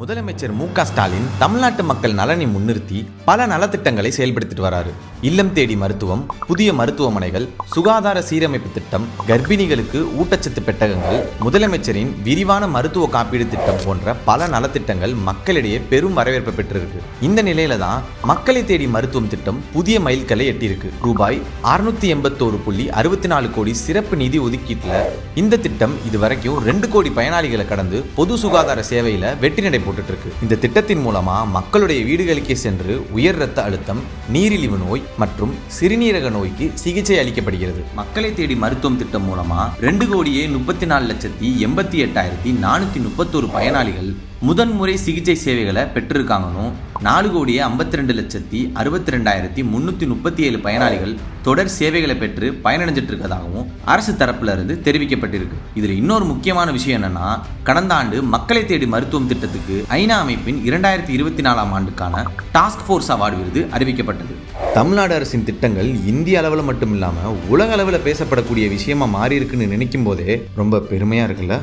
முதலமைச்சர் மு க ஸ்டாலின் தமிழ்நாட்டு மக்கள் நலனை முன்னிறுத்தி பல நலத்திட்டங்களை செயல்படுத்திட்டு வராரு. இல்லம் தேடி மருத்துவம் புதிய மருத்துவமனைகள் சுகாதார சீரமைப்பு திட்டம் கர்ப்பிணிகளுக்கு ஊட்டச்சத்து பெட்டகங்கள் முதலமைச்சரின் விரிவான மருத்துவ காப்பீடு திட்டம் போன்ற பல நலத்திட்டங்கள் மக்களிடையே பெரும் வரவேற்பு பெற்றிருக்கு. இந்த நிலையில தான் மக்களை தேடி மருத்துவம் திட்டம் புதிய மைல்கல்லை எட்டியிருக்கு. ரூபாய் அறுநூத்தி எண்பத்தோரு புள்ளி அறுபத்தி நாலு கோடி சிறப்பு நிதி ஒதுக்கீட்டுல இந்த திட்டம் இதுவரைக்கும் ரெண்டு கோடி பயனாளிகளை கடந்து பொது சுகாதார சேவையில வெற்றி நடை போட்டுட்ருக்கு. இந்த திட்டத்தின் மூலமாக மக்களுடைய வீடுகளுக்கே சென்று உயர் ரத்த அழுத்தம் நீரிழிவு நோய் மற்றும் சிறுநீரக நோய்க்கு சிகிச்சை அளிக்கப்படுகிறது. மக்களை தேடி மருத்துவம் திட்டம் மூலமாக ரெண்டு கோடியே முப்பத்தி நாலு லட்சத்தி எண்பத்தி எட்டாயிரத்தி நானூற்றி முப்பத்தோரு பயனாளிகள் முதன்முறை சிகிச்சை சேவைகளை பெற்றிருக்காங்கன்னும் நாலு கோடியே ஐம்பத்தி ரெண்டு லட்சத்தி அறுபத்தி ரெண்டாயிரத்தி முன்னூற்றி முப்பத்தி ஏழு பயனாளிகள் தொடர் சேவைகளை பெற்று பயனடைஞ்சிட்டு இருக்கதாகவும் அரசு தரப்புல இருந்து தெரிவிக்கப்பட்டிருக்கு. இதில் இன்னொரு முக்கியமான விஷயம் என்னன்னா கடந்த ஆண்டு மக்களை தேடி மருத்துவம் திட்டத்துக்கு ஐநா அமைப்பின் இரண்டாயிரத்தி இருபத்தி நாலாம் ஆண்டுக்கான டாஸ்க் ஃபோர்ஸ் அவார்டு விருது அறிவிக்கப்பட்டது. தமிழ்நாடு அரசின் திட்டங்கள் இந்திய அளவில் மட்டும் இல்லாமல் உலக அளவில் பேசப்படக்கூடிய விஷயமா மாறி இருக்குன்னு நினைக்கும் போதே ரொம்ப பெருமையாக இருக்குல்ல?